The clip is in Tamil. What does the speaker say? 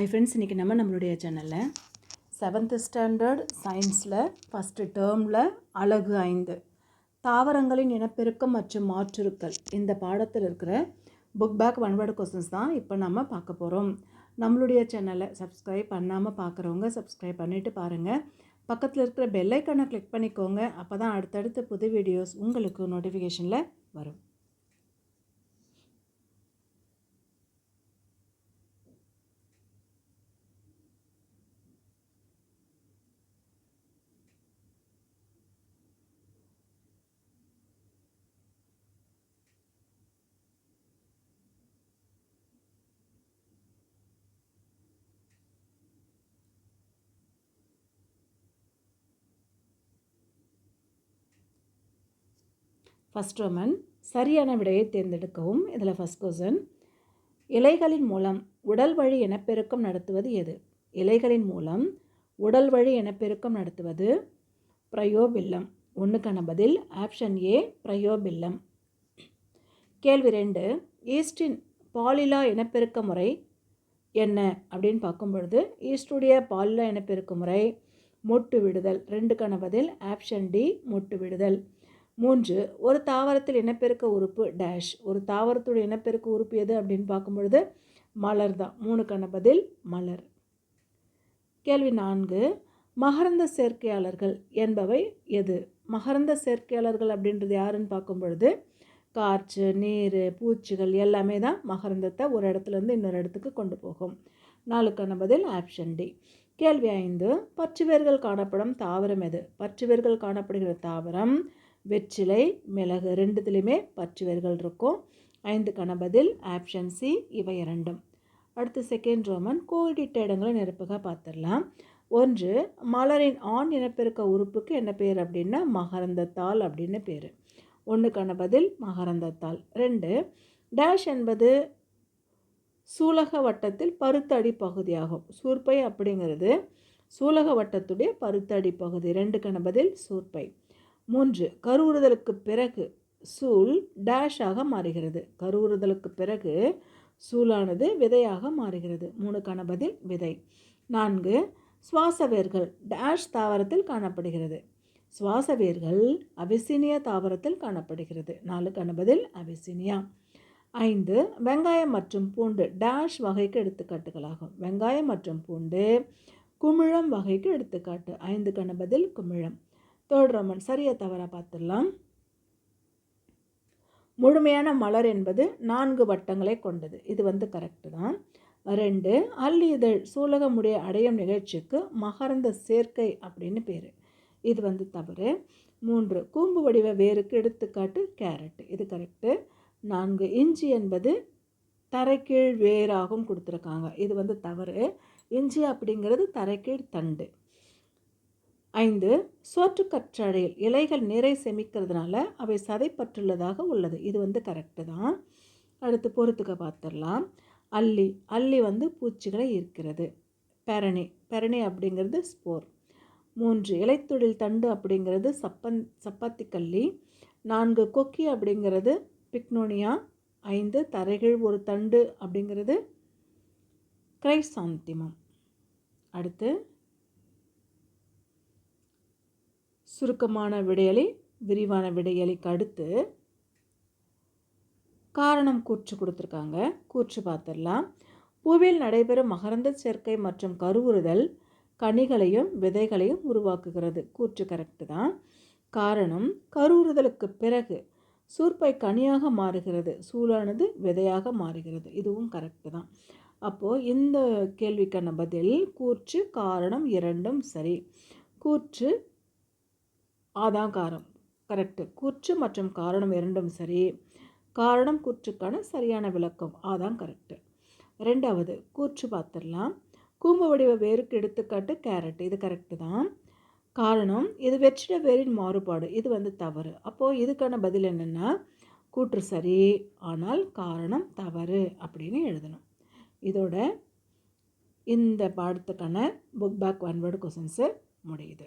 ஐ ஃப்ரெண்ட்ஸ் இன்றைக்கி நம்ம நம்மளுடைய சேனலில் செவன்த்து ஸ்டாண்டர்ட் சயின்ஸில் ஃபஸ்ட்டு டேர்மில் அழகு ஐந்து தாவரங்களின் இனப்பெருக்கம் மற்றும் மாற்றுருக்கள். இந்த பாடத்தில் இருக்கிற book back one word questions தான் இப்போ நம்ம பார்க்க போகிறோம் நம்மளுடைய சேனலை சப்ஸ்கிரைப் பண்ணாமல் பார்க்குறவங்க சப்ஸ்கிரைப் பண்ணிவிட்டு பாருங்கள் பக்கத்தில் இருக்கிற பெல்லைக்கனை கிளிக் பண்ணிக்கோங்க. அப்போ தான் அடுத்தடுத்த புது வீடியோஸ் உங்களுக்கு நோட்டிஃபிகேஷனில் வரும். ஃபஸ்ட் ரோமன் சரியான விடையை தேர்ந்தெடுக்கவும். இதில் ஃபஸ்ட் கொஸ்டின் இலைகளின் மூலம் உடல் வழி இனப்பெருக்கம் நடத்துவது எது? இலைகளின் மூலம் உடல் வழி இனப்பெருக்கம் நடத்துவது பிரயோபில்லம். ஒன்றுக்கான பதில் ஆப்ஷன் ஏ பிரயோபில்லம். கேள்வி ரெண்டு ஈஸ்டின் பாலிலா இனப்பெருக்க முறை என்ன? அப்படின்னு பார்க்கும் பொழுது ஈஸ்டுடைய பாலிலா இனப்பெருக்க முறை மொட்டு விடுதல். ரெண்டுக்கான பதில் ஆப்ஷன் டி மொட்டு விடுதல். மூன்று ஒரு தாவரத்தில் இனப்பெருக்க உறுப்பு டேஷ் ஒரு தாவரத்துடைய இனப்பெருக்க உறுப்பு எது அப்படின்னு பார்க்கும்பொழுது மலர் தான். மூணுக்கான பதில் மலர். கேள்வி நான்கு மகரந்த சேர்க்கையாளர்கள் என்பவை எது? மகரந்த சேர்க்கையாளர்கள் அப்படின்றது யாருன்னு பார்க்கும் பொழுது காற்று நீர் பூச்சிகள் எல்லாமே தான் மகரந்தத்தை ஒரு இடத்துலேருந்து இன்னொரு இடத்துக்கு கொண்டு போகும். நாலுக்கான பதில் ஆப்ஷன் டி கேள்வி ஐந்து பற்றுவேர்கள் காணப்படும் தாவரம் எது? பற்றுவேர்கள் காணப்படுகிற தாவரம் வெற்றிலை மிளகு ரெண்டுத்துலேயுமே பச்சுவேர்கள் இருக்கும். ஐந்துக்கான பதில் ஆப்ஷன் சி இவை இரண்டும். அடுத்து செகண்ட் ரோமன் கோடிட்ட இடங்களை நிரப்புக பார்த்துடலாம். ஒன்று மலரின் ஆண் இனப்பெருக்க உறுப்புக்கு என்ன பேர் அப்படின்னா மகரந்தத்தாள் அப்படின்னு பேர். ஒன்றுக்கான பதில் மகரந்தத்தாள் ரெண்டு டேஷ் என்பது சூலக வட்டத்தில் பருத்தடி பகுதியாகும். சூர்பை அப்படிங்கிறது சூலக வட்டத்துடைய பருத்தடி பகுதி. ரெண்டுக்கான பதில் சூர்பை. மூன்று கருவுறுதலுக்கு பிறகு சூல் டேஷாக மாறுகிறது. கருவுறுதலுக்கு பிறகு சூலானது விதையாக மாறுகிறது. மூணுக்கான பதில் விதை. நான்கு சுவாச வேர்கள் டேஷ் தாவரத்தில் காணப்படுகிறது. சுவாச வேர்கள் அபிசினியா தாவரத்தில் காணப்படுகிறது. நாலுக்கான பதில் அபிசினியா. ஐந்து வெங்காயம் மற்றும் பூண்டு டேஷ் வகைக்கு எடுத்துக்காட்டுகளாகும். வெங்காயம் மற்றும் பூண்டு குமிழம் வகைக்கு எடுத்துக்காட்டு. ஐந்துக்கான பதில் குமிழம். தேர்ட் ரோமன் சரியா தவறாக பார்த்துடலாம். முழுமையான மலர் என்பது நான்கு வட்டங்களை கொண்டது. இது வந்து கரெக்டு தான். ரெண்டு அல்லி இதழ் சூலகமுடைய அடையும் நிகழ்ச்சிக்கு மகரந்த சேர்க்கை அப்படின்னு பேர். இது வந்து தவறு. மூன்று கூம்பு வடிவ வேருக்கு எடுத்துக்காட்டு கேரட். இது கரெக்டு நான்கு இஞ்சி என்பது தரைக்கீழ் வேராகவும் கொடுத்துருக்காங்க. இது வந்து தவறு. இஞ்சி அப்படிங்கிறது தரைக்கீழ் தண்டு. ஐந்து சோற்றுக்கற்றாழையில் இலைகள் நிறை செமிக்கிறதுனால அவை சதைப்பற்றுள்ளதாக உள்ளது. இது வந்து கரெக்டு தான். அடுத்து பொறுத்துக்க பார்த்துடலாம் அல்லி அல்லி வந்து பூச்சிகளை ஈர்க்கிறது. பெரணி பெரணி அப்படிங்கிறது ஸ்போர் மூன்று இலைத்தொழில் தண்டு அப்படிங்கிறது சப்பன் சப்பாத்தி கல்லி நான்கு கொக்கி அப்படிங்கிறது பிக்னோனியா. ஐந்து தரைகீழ் ஒரு தண்டு அப்படிங்கிறது கிரைசாந்திமம். அடுத்து சுருக்கமான விடையலி விரிவான விடையலைக்கு அடுத்து காரணம் கூற்று கொடுத்துருக்காங்க. கூற்று பார்த்துடலாம். பூவில் நடைபெறும் மகரந்த சேர்க்கை மற்றும் கருவுறுதல் கனிகளையும் விதைகளையும் உருவாக்குகிறது. கூற்று கரெக்டு தான். காரணம் கருவுறுதலுக்கு பிறகு சூர்பை கனியாக மாறுகிறது. சூழானது விதையாக மாறுகிறது. இதுவும் கரெக்டு தான். அப்போது இந்த கேள்விக்கான பதில் கூற்று காரணம் இரண்டும் சரி. கூற்று அதான் காரம் கரெக்டு கூற்று மற்றும் காரணம் இரண்டும் சரி. காரணம் கூற்றுக்கான சரியான விளக்கம். அதான் கரெக்டு ரெண்டாவது கூற்று பார்த்துடலாம். கூம்பு வடிவ வேருக்கு எடுத்துக்காட்டு கேரட் இது கரெக்டு தான். காரணம் இது வெற்றிட வேரின் மாறுபாடு. இது வந்து தவறு. அப்போது இதுக்கான பதில் என்னென்னா கூற்று சரி. ஆனால் காரணம் தவறு அப்படின்னு எழுதணும். இதோட இந்த பாடத்துக்கான book back one word questions முடியுது.